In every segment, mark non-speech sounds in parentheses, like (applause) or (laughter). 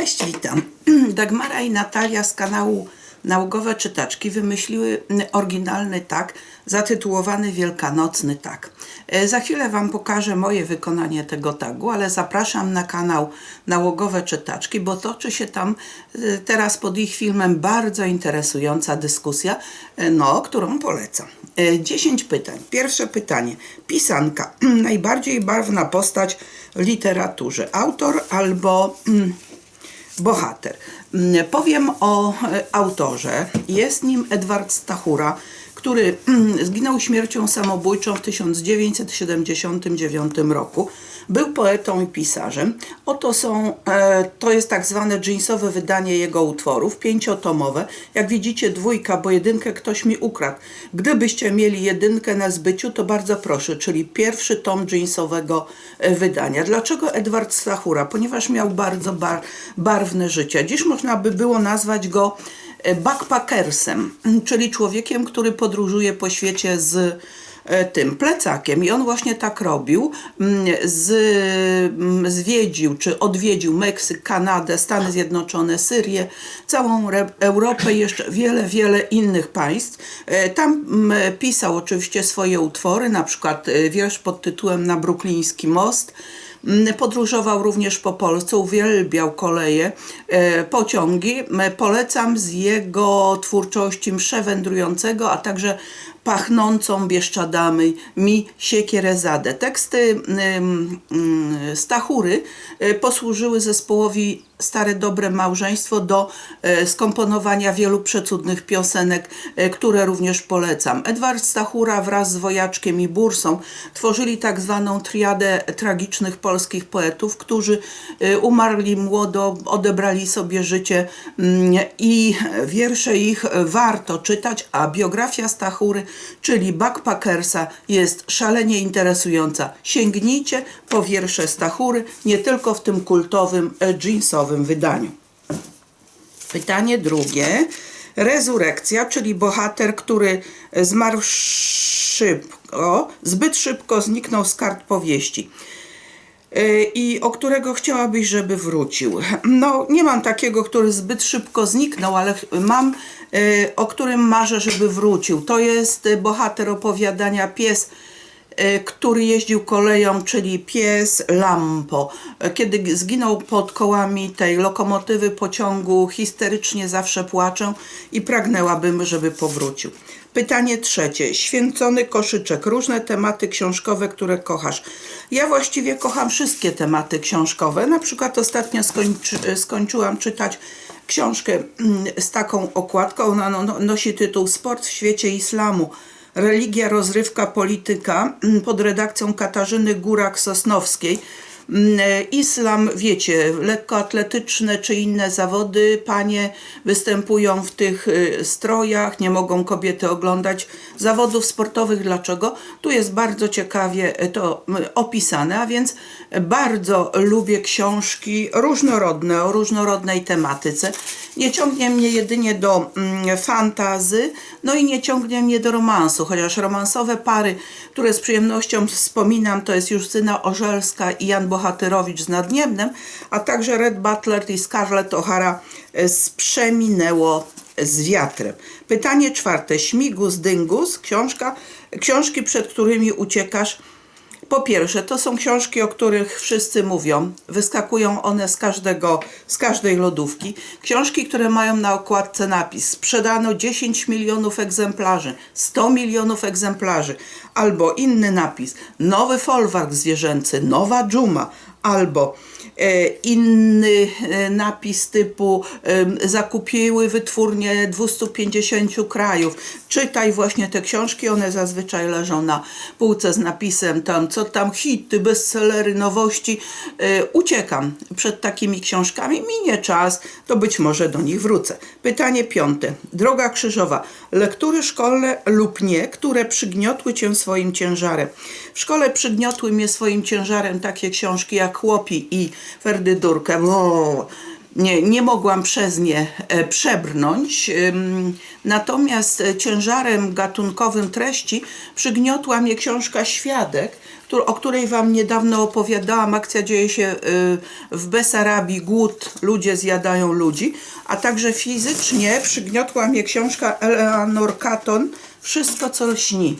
Cześć, witam. (clears throat) Dagmara i Natalia z kanału Nałogowe Czytaczki wymyśliły oryginalny tak, zatytułowany Wielkanocny tak. E, Za chwilę Wam pokażę moje wykonanie tego tagu, ale zapraszam na kanał Nałogowe Czytaczki, bo toczy się tam e, teraz pod ich filmem bardzo interesująca dyskusja, e, no, którą polecam. E, 10 pytań. Pierwsze pytanie. Pisanka. (clears throat) Najbardziej barwna postać w literaturze. Autor albo... bohater. Mm, Powiem o e, autorze. Jest nim Edward Stachura, który mm, zginął śmiercią samobójczą w 1979 roku. Był poetą i pisarzem. Oto są, e, to jest tak zwane jeansowe wydanie jego utworów, pięciotomowe. Jak widzicie dwójka, bo jedynkę ktoś mi ukradł. Gdybyście mieli jedynkę na zbyciu, to bardzo proszę, czyli pierwszy tom jeansowego e, wydania. Dlaczego Edward Stachura? Ponieważ miał bardzo bar barwne życie. Dziś można by było nazwać go e, backpackersem, czyli człowiekiem, który podróżuje po świecie z tym plecakiem i on właśnie tak robił. Mm, Z, mm, zwiedził czy odwiedził Meksyk, Kanadę, Stany Zjednoczone, Syrię, całą Europę jeszcze wiele, wiele innych państw. E, Tam mm, pisał oczywiście swoje utwory, na przykład e, wiersz pod tytułem Na Brukliński Most. Podróżował również po Polsce, uwielbiał koleje, e, pociągi. Polecam z jego twórczości mszę wędrującego, a także pachnącą Bieszczadami mi Siekierezadę. Teksty Stachury e, posłużyły zespołowi Stare Dobre Małżeństwo do e, skomponowania wielu przecudnych piosenek, e, które również polecam. Edward Stachura wraz z Wojaczkiem i Bursą tworzyli tak zwaną triadę tragicznych polskich poetów, którzy umarli młodo, odebrali sobie życie mm, i wiersze ich warto czytać, a biografia Stachury, czyli Backpackersa jest szalenie interesująca. Sięgnijcie po wiersze Stachury, nie tylko w tym kultowym e, jeansowym wydaniu. Pytanie drugie. Rezurekcja, czyli bohater, który zmarł szybko, zbyt szybko zniknął z kart powieści y, i o którego chciałabyś, żeby wrócił. No, nie mam takiego, który zbyt szybko zniknął, ale mam, o którym marzę, żeby wrócił. To jest y, bohater opowiadania Pies e, który jeździł koleją, czyli pies Lampo. Kiedy zginął pod kołami tej lokomotywy pociągu, histerycznie zawsze płaczę i pragnęłabym, żeby powrócił. Pytanie trzecie. Święcony koszyczek. Różne tematy książkowe, które kochasz. Ja właściwie kocham wszystkie tematy książkowe. Na przykład ostatnio skończy, skończyłam czytać książkę mm, z taką okładką. Ona no, no, nosi tytuł Sport w świecie islamu. Religia, rozrywka, polityka mm, pod redakcją Katarzyny Górak-Sosnowskiej. Mm, e, Islam, wiecie, lekkoatletyczne czy inne zawody, panie występują w tych y, strojach, nie mogą kobiety oglądać zawodów sportowych. Dlaczego? Tu jest bardzo ciekawie y, to opisane, a więc bardzo lubię książki różnorodne, o różnorodnej tematyce. Nie ciągnie mnie jedynie do mm, fantazy, no i nie ciągnie mnie do romansu, chociaż romansowe pary, które z przyjemnością wspominam, to jest Justyna Orzelska i Jan Bohatyrowicz z Nadniemnem, a także Red Butler i Scarlett O'Hara e, z Przeminęło z wiatrem. Pytanie czwarte. Śmigus Dyngus, książka, książki, przed którymi uciekasz. Po pierwsze, to są książki, o których wszyscy mówią. Wyskakują one z, każdego, z każdej lodówki. Książki, które mają na okładce napis sprzedano 10 milionów egzemplarzy, 100 milionów egzemplarzy, albo inny napis nowy folwark zwierzęcy, nowa dżuma, albo e, inny e, napis typu zakupiły wytwórnie 250 krajów. Czytaj właśnie te książki, one zazwyczaj leżą na półce z napisem tam, co tam hity, bestsellery, nowości. E, Uciekam przed takimi książkami, minie czas, to być może do nich wrócę. Pytanie piąte. Droga krzyżowa. Lektury szkolne lub nie, które przygniotły cię swoim ciężarem. W szkole przygniotły mnie swoim ciężarem takie książki jak Chłopi i Ferdydurkę. Nie, nie mogłam przez nie e, przebrnąć. Natomiast e, ciężarem gatunkowym treści przygniotła mnie książka Świadek, o której Wam niedawno opowiadałam. Akcja dzieje się y, w Besarabii, głód, ludzie zjadają ludzi, a także fizycznie przygniotła mnie książka Eleanor Catton, Wszystko co śni.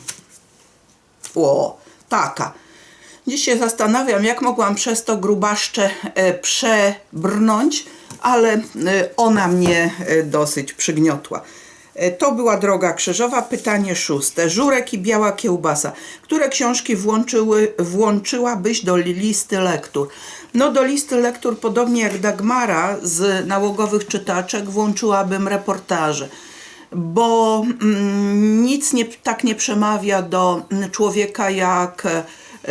O, taka. Dziś się zastanawiam, jak mogłam przez to grubaszcze e, przebrnąć, ale e, ona mnie e, dosyć przygniotła. To była droga krzyżowa. Pytanie szóste. Żurek i biała kiełbasa. Które książki włączyły, włączyłabyś do listy lektur? No do listy lektur, podobnie jak Dagmara z nałogowych czytaczek, włączyłabym reportaże bo mm, nic nie, tak nie przemawia do mm, człowieka jak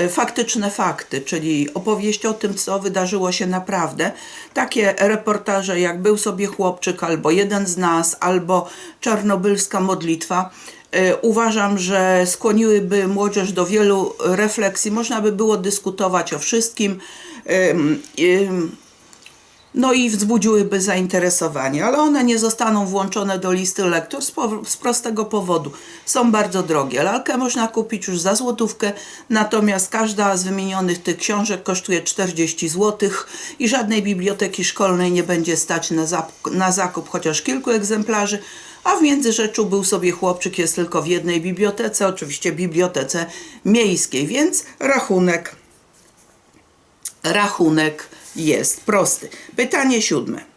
faktyczne fakty, czyli opowieść o tym, co wydarzyło się naprawdę. Takie reportaże jak Był sobie chłopczyk, albo Jeden z nas, albo Czarnobylska modlitwa. e, Uważam, że skłoniłyby młodzież do wielu refleksji. Można by było dyskutować o wszystkim. No i wzbudziłyby zainteresowanie, ale one nie zostaną włączone do listy lektur z, po, z prostego powodu. Są bardzo drogie. Lalkę można kupić już za złotówkę, natomiast każda z wymienionych tych książek kosztuje 40 zł i żadnej biblioteki szkolnej nie będzie stać na, na zakup chociaż kilku egzemplarzy. A w Międzyrzeczu był sobie chłopczyk, jest tylko w jednej bibliotece, oczywiście bibliotece miejskiej, więc rachunek rachunek jest prosty. Pytanie siódme.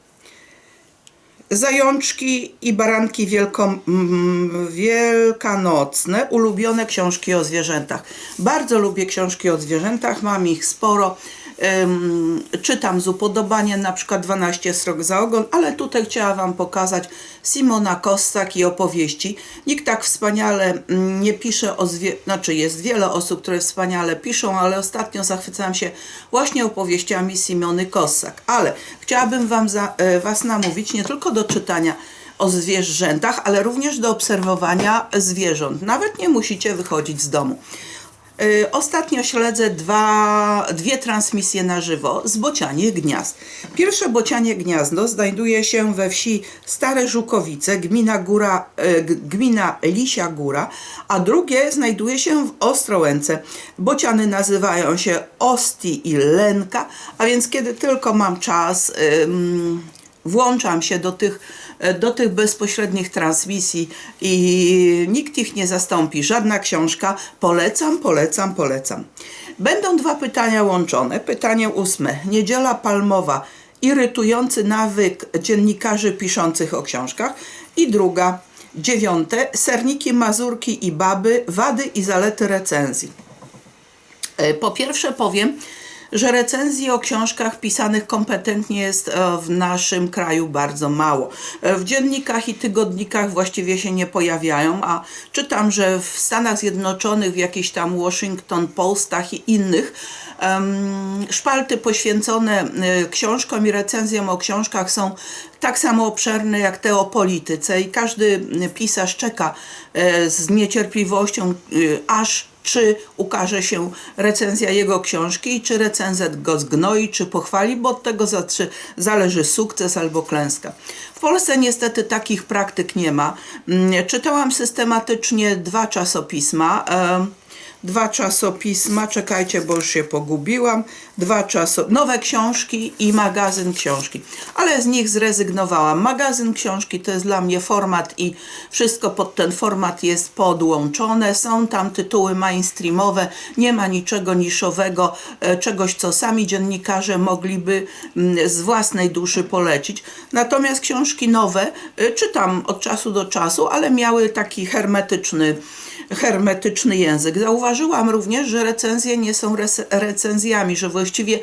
Zajączki i baranki wielkom, mm, wielkanocne, ulubione książki o zwierzętach. Bardzo lubię książki o zwierzętach, mam ich sporo. Czytam z upodobaniem, na przykład 12 srok za ogon, ale tutaj chciałam Wam pokazać Simona Kossak i opowieści. Nikt tak wspaniale mm, nie pisze o zwierzętach, znaczy jest wiele osób, które wspaniale piszą, ale ostatnio zachwycałam się właśnie opowieściami Simony Kossak. Ale chciałabym Wam za, e, Was namówić nie tylko do czytania o zwierzętach, ale również do obserwowania zwierząt. Nawet nie musicie wychodzić z domu. Y, Ostatnio śledzę dwa, dwie transmisje na żywo z Bocianich Gniazd. Pierwsze Bocianie Gniazdo znajduje się we wsi Stare Żukowice, gmina, Góra, y, gmina Lisia Góra, a drugie znajduje się w Ostrołęce. Bociany nazywają się Osti i Lenka, a więc kiedy tylko mam czas, włączam się do tych, do tych bezpośrednich transmisji i nikt ich nie zastąpi, żadna książka. Polecam, polecam, polecam. Będą dwa pytania łączone. Pytanie ósme. Niedziela palmowa. Irytujący nawyk dziennikarzy piszących o książkach. I druga. Dziewiąte. Serniki, mazurki i baby. Wady i zalety recenzji. E, Po pierwsze powiem, że recenzji o książkach pisanych kompetentnie jest e, w naszym kraju bardzo mało. E, W dziennikach i tygodnikach właściwie się nie pojawiają, a czytam, że w Stanach Zjednoczonych, w jakichś tam Washington Postach i innych szpalty poświęcone e, książkom i recenzjom o książkach są tak samo obszerne jak te o polityce i każdy pisarz czeka z niecierpliwością, aż czy ukaże się recenzja jego książki czy recenzent go zgnoi, czy pochwali, bo od tego zależy sukces albo klęska. W Polsce niestety takich praktyk nie ma. Mm, Czytałam systematycznie dwa czasopisma. Dwa czasopisma, czekajcie, bo już się pogubiłam. Dwa czaso, nowe książki i magazyn książki, ale z nich zrezygnowałam. Magazyn książki to jest dla mnie format i wszystko pod ten format jest podłączone. Są tam tytuły mainstreamowe, nie ma niczego niszowego, e, czegoś, co sami dziennikarze mogliby mm, z własnej duszy polecić. Natomiast książki nowe e, czytam od czasu do czasu, ale miały taki hermetyczny hermetyczny język. Zauważyłam również, że recenzje nie są rec- recenzjami, że właściwie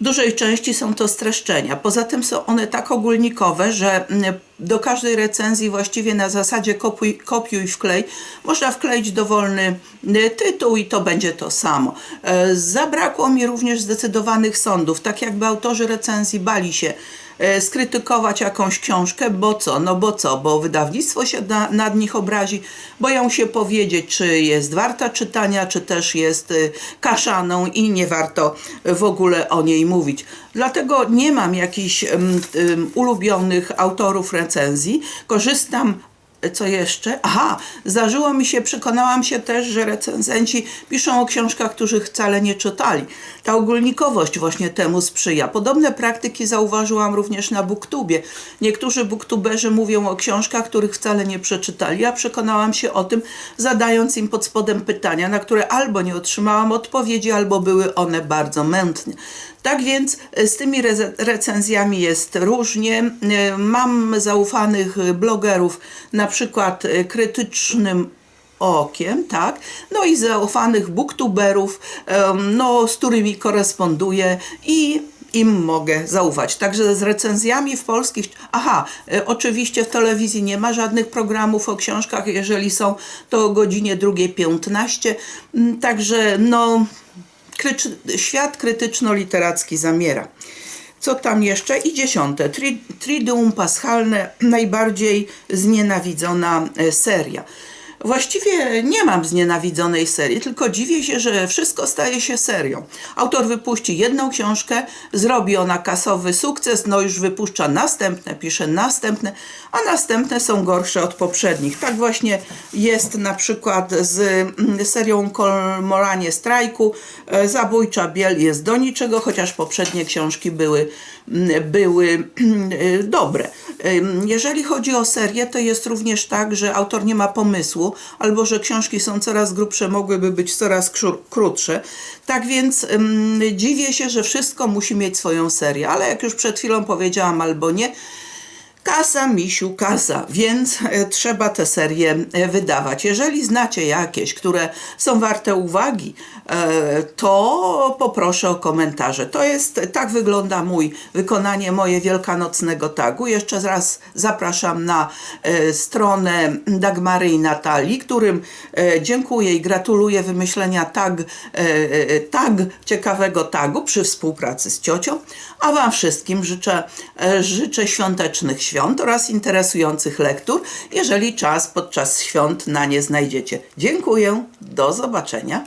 w dużej części są to streszczenia. Poza tym są one tak ogólnikowe, że mm, do każdej recenzji właściwie na zasadzie kopiuj, kopiuj wklej można wkleić dowolny y, tytuł i to będzie to samo. E, Zabrakło mi również zdecydowanych sądów, tak jakby autorzy recenzji bali się skrytykować jakąś książkę, bo co? No bo co? Bo wydawnictwo się na, nad nich obrazi, boją się powiedzieć, czy jest warta czytania, czy też jest y, kaszaną i nie warto w ogóle o niej mówić. Dlatego nie mam jakichś ym, ym, ulubionych autorów recenzji. Korzystam co jeszcze? Aha, zdarzyło mi się, przekonałam się też, że recenzenci piszą o książkach, których wcale nie czytali. Ta ogólnikowość właśnie temu sprzyja. Podobne praktyki zauważyłam również na Booktubie. Niektórzy booktuberzy mówią o książkach, których wcale nie przeczytali. Ja przekonałam się o tym, zadając im pod spodem pytania, na które albo nie otrzymałam odpowiedzi, albo były one bardzo mętne. Tak więc e, z tymi recenzjami jest różnie. E, Mam zaufanych blogerów, na przykład e, krytycznym okiem, tak? No i zaufanych booktuberów, no, z którymi koresponduję i im mogę zaufać. Także z recenzjami w polskich. Aha, oczywiście w telewizji nie ma żadnych programów o książkach. Jeżeli są, to o godzinie 2.15. Mm, Także no, krycz- świat krytyczno-literacki zamiera. Co tam jeszcze? I dziesiąte. Tri, Triduum Paschalne, najbardziej znienawidzona e, seria. Właściwie nie mam znienawidzonej serii, tylko dziwię się, że wszystko staje się serią. Autor wypuści jedną książkę, zrobi ona kasowy sukces, no już wypuszcza następne, pisze następne, a następne są gorsze od poprzednich. Tak właśnie jest na przykład z mm, serią Kolmoranie Strajku. E, Zabójcza Biel jest do niczego, chociaż poprzednie książki były, mm, były e, dobre. Ym, Jeżeli chodzi o serię, to jest również tak, że autor nie ma pomysłu, albo że książki są coraz grubsze, mogłyby być coraz krótsze. Tak więc dziwię się, że wszystko musi mieć swoją serię, ale jak już przed chwilą powiedziałam albo nie, Kasa, misiu, kasa, więc e, trzeba te serie e, wydawać. Jeżeli znacie jakieś, które są warte uwagi, e, to poproszę o komentarze. To jest, tak wygląda mój, wykonanie moje wielkanocnego tagu. Jeszcze raz zapraszam na stronę Dagmary i Natalii, którym dziękuję i gratuluję wymyślenia tag, tag ciekawego tagu przy współpracy z ciocią, a Wam wszystkim życzę, życzę świątecznych świąt oraz interesujących lektur, jeżeli czas podczas świąt na nie znajdziecie. Dziękuję, do zobaczenia.